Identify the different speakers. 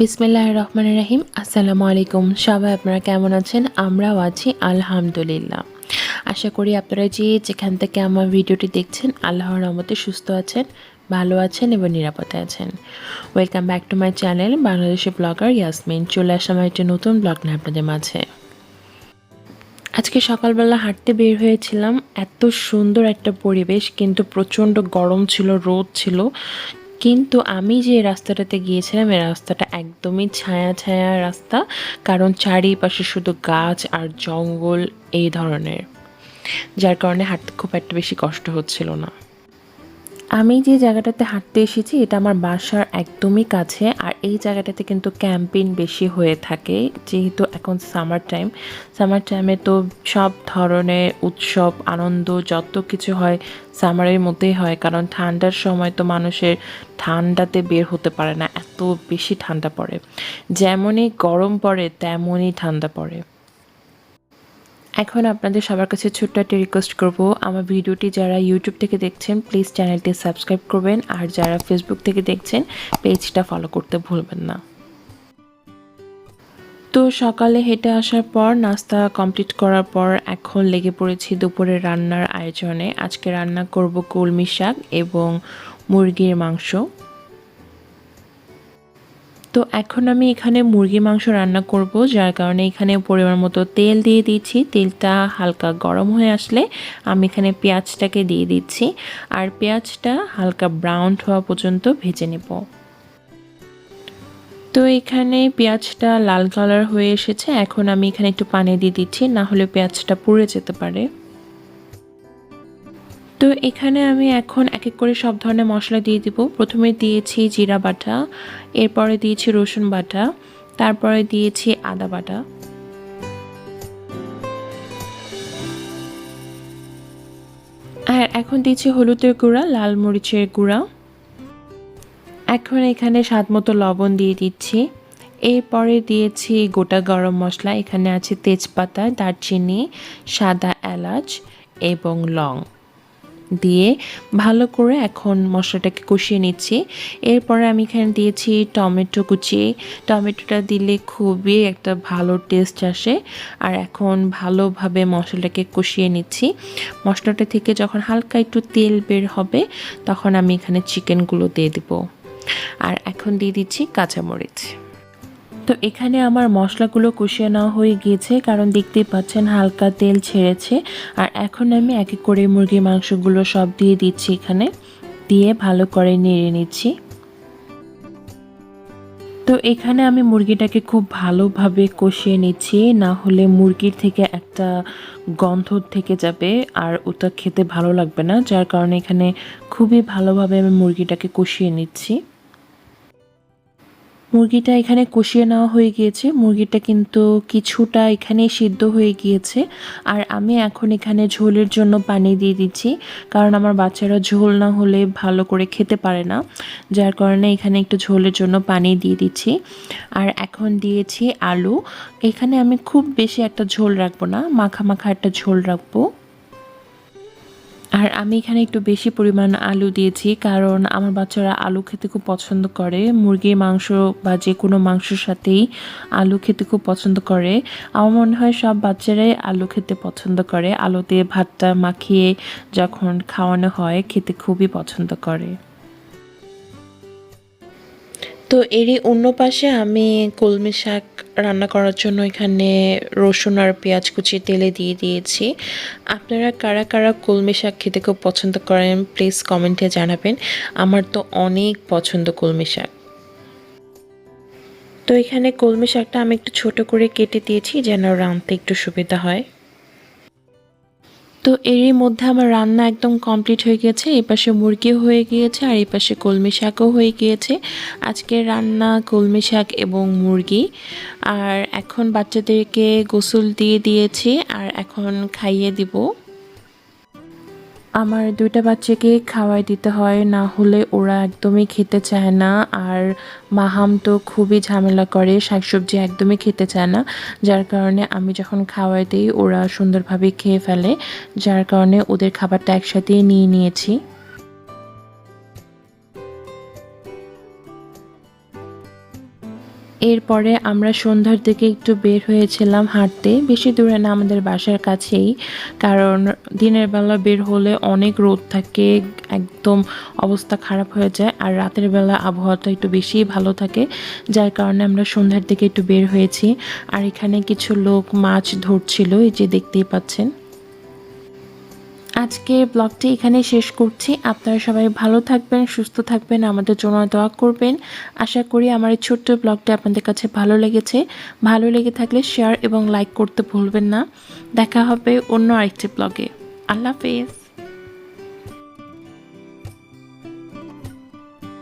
Speaker 1: বিসমিল্লাহ রহমান রাহিম। আসসালামু আলাইকুম। সবাই আপনারা কেমন আছেন? আমরাও আছি, আলহামদুলিল্লাহ। আশা করি আপনারা যে যেখান থেকে আমার ভিডিওটি দেখছেন, আল্লাহর রহমতে সুস্থ আছেন, ভালো আছেন এবং নিরাপদে আছেন। Welcome back to my channel বাংলাদেশের ব্লগার ইয়াসমিন চলে আসলাম একটি নতুন ব্লগ নিয়ে আপনাদের মাঝে। আজকে সকালবেলা হাঁটতে বের হয়েছিলাম। এত সুন্দর একটা পরিবেশ, কিন্তু প্রচণ্ড গরম ছিল, রোদ ছিল। কিন্তু আমি যে রাস্তাটাতে গিয়েছিলাম, এই রাস্তাটা একদমই ছায়া ছায়া রাস্তা। কারণ চারিপাশে শুধু গাছ আর জঙ্গল এই ধরনের। যার কারণে হাঁটতে খুব একটা বেশি কষ্ট হচ্ছিল না। আমি যে জায়গাটাতে হাঁটতে এসেছি, এটা আমার বাসার একদমই কাছে। আর এই জায়গাটাতে কিন্তু ক্যাম্পিং বেশি হয়ে থাকে, যেহেতু এখন সামার টাইম। সামার টাইমে তো সব ধরনের উৎসব, আনন্দ, যত কিছু হয় সামারের মধ্যেই হয়। কারণ ঠান্ডার সময় তো মানুষের ঠান্ডাতে বের হতে পারে না, এত বেশি ঠান্ডা পড়ে। যেমনই গরম পড়ে, তেমনই ঠান্ডা পড়ে। এখন আপনাদের সবার কাছে ছোট্ট একটা রিকোয়েস্ট করব। আমার ভিডিওটি যারা ইউটিউব থেকে দেখছেন প্লিজ চ্যানেলটি সাবস্ক্রাইব করবেন। আর যারা ফেসবুক থেকে দেখছেন পেজটা ফলো করতে ভুলবেন না। তো সকালে হেঁটে আসার পর, নাস্তা কমপ্লিট করার পর এখন লেগে পড়েছি দুপুরে রান্নার আয়োজনে। আজকে রান্না করব কলমি শাক এবং মুরগির মাংস। তো এখন আমি এখানে মুরগি মাংস রান্না করব, যার কারণে এখানে পরিমাণ মতো তেল দিয়ে দিচ্ছি। তেলটা হালকা গরম হয়ে আসলে আমি এখানে পেঁয়াজটাকে দিয়ে দিচ্ছি আর পেঁয়াজটা হালকা ব্রাউন হওয়া পর্যন্ত ভেজে নেব। তো এখানে পেঁয়াজটা লাল কালার হয়ে এসেছে, এখন আমি এখানে একটু পানি দিয়ে দিচ্ছি, না হলে পেঁয়াজটা পুড়ে যেতে পারে। তো এখানে আমি এখন এক এক করে সব ধরনের মশলা দিয়ে দিব। প্রথমে দিয়েছি জিরা বাটা, এরপরে দিয়েছি রসুন বাটা, তারপরে দিয়েছি আদা বাটা। আর এখন দিয়েছি হলুদের গুঁড়া, লাল মরিচের গুঁড়া। এখন এখানে স্বাদ মতো লবণ দিয়ে দিচ্ছি। এরপরে দিয়েছি গোটা গরম মশলা, এখানে আছে তেজপাতা, দারচিনি, সাদা এলাচ এবং লং। দিয়ে ভালো করে এখন মশলাটাকে কষিয়ে নিচ্ছি। এরপরে আমি এখানে দিয়েছি টমেটো কুচি। টমেটোটা দিলে খুবই একটা ভালো টেস্ট আসে। আর এখন ভালোভাবে মশলাটাকে কষিয়ে নিচ্ছি। মশলাটা থেকে যখন হালকা একটু তেল বের হবে, তখন আমি এখানে চিকেনগুলো দিয়ে দিব। আর এখন দিয়ে দিচ্ছি কাঁচামরিচ। তো এখানে আমার মশলাগুলো কষিয়ে নেওয়া হয়ে গিয়েছে, কারণ দেখতেই পাচ্ছেন হালকা তেল ছেড়েছে। আর এখন আমি এক এক করে মুরগির মাংসগুলো সব দিয়ে দিচ্ছি এখানে, দিয়ে ভালো করে নেড়ে নিচ্ছি। তো এখানে আমি মুরগিটাকে খুব ভালোভাবে কষিয়ে নিচ্ছি, না হলে মুরগির থেকে একটা গন্ধ থেকে যাবে আর ওটা খেতে ভালো লাগবে না, যার কারণে এখানে খুবই ভালোভাবে আমি মুরগিটাকে কষিয়ে নিচ্ছি। মুরগিটা এখানে কষিয়ে নেওয়া হয়ে গিয়েছে। মুরগিটা কিন্তু কিছুটা এখানে সিদ্ধ হয়ে গিয়েছে। আর আমি এখন এখানে ঝোলের জন্য পানি দিয়ে দিচ্ছি। কারণ আমার বাচ্চারা ঝোল না হলে ভালো করে খেতে পারে না। যার কারণে এখানে একটু ঝোলের জন্য পানি দিয়ে দিচ্ছি। আর এখন দিয়েছি আলু। এখানে আমি খুব বেশি একটা ঝোল রাখব না। মাখা মাখা একটা ঝোল রাখব। আর আমি এখানে একটু বেশি পরিমাণ আলু দিয়েছি, কারণ আমার বাচ্চারা আলু খেতে খুব পছন্দ করে। মুরগির মাংস বা যে কোনো মাংসর সাথেই আলু খেতে খুব পছন্দ করে। আমার মনে হয় সব বাচ্চারাই আলু খেতে পছন্দ করে। আলু দিয়ে ভাতটা মাখিয়ে যখন খাওয়ানো হয়, খেতে খুবই পছন্দ করে। তো এরই অন্য পাশে আমি কলমি শাক রান্না করার জন্য এখানে রসুন আর পেঁয়াজ কুচি, তেলে দিয়ে দিয়েছি। আপনারা কারা কারা কলমি শাক খেতে খুব পছন্দ করেন প্লিজ কমেন্টে জানাবেন। আমার তো অনেক পছন্দ কলমি শাক। তো এখানে কলমি শাকটা আমি একটু ছোট করে কেটে দিয়েছি, যেন রাঁধতে একটু সুবিধা হয়। তো এরই মধ্যে আমার রান্না একদম কমপ্লিট হয়ে গিয়েছে। এই পাশে মুরগিও হয়ে গিয়েছে আর এই পাশে কলমি শাকও হয়ে গিয়েছে। আজকের রান্না কলমি শাক এবং মুরগি। আর এখন বাচ্চাদেরকে গোসল দিয়ে দিয়েছি আর এখন খাইয়ে দিব। আমার দুইটা বাচ্চাকে খাওয়াই দিতে হয়, না হলে ওরা একদমই খেতে চায় না। আর মাহাম তো খুবই ঝামেলা করে, শাকসবজি একদমই খেতে চায় না। যার কারণে আমি যখন খাওয়াই দিই, ওরা সুন্দরভাবে খেয়ে ফেলে। যার কারণে ওদের খাবারটা একসাথেই নিয়ে নিয়েছি। এরপরে আমরা সন্ধ্যার দিকে একটু বের হয়েছিলাম হাঁটতে। বেশি দূরে না, আমাদের বাসার কাছেই। কারণ দিনের বেলা বের হলে অনেক রোদ থাকে, একদম অবস্থা খারাপ হয়ে যায়। আর রাতের বেলা আবহাওয়াটা একটু বেশিই ভালো থাকে, যার কারণে আমরা সন্ধ্যার দিকে একটু বের হয়েছি। আর এখানে কিছু লোক মাছ ধরছিল, এই যে দেখতেই পাচ্ছেন। আজকে ব্লগটি এখানে শেষ করছি। আপনারা সবাই ভালো থাকবেন, সুস্থ থাকবেন, আমাদের জন্য দোয়া করবেন। আশা করি আমার এই ছোট্ট ব্লগটি আপনাদের কাছে ভালো লেগেছে। ভালো লেগে থাকলে শেয়ার এবং লাইক করতে ভুলবেন না। দেখা হবে অন্য আরেকটি ব্লগে। আল্লাহ হাফেজ।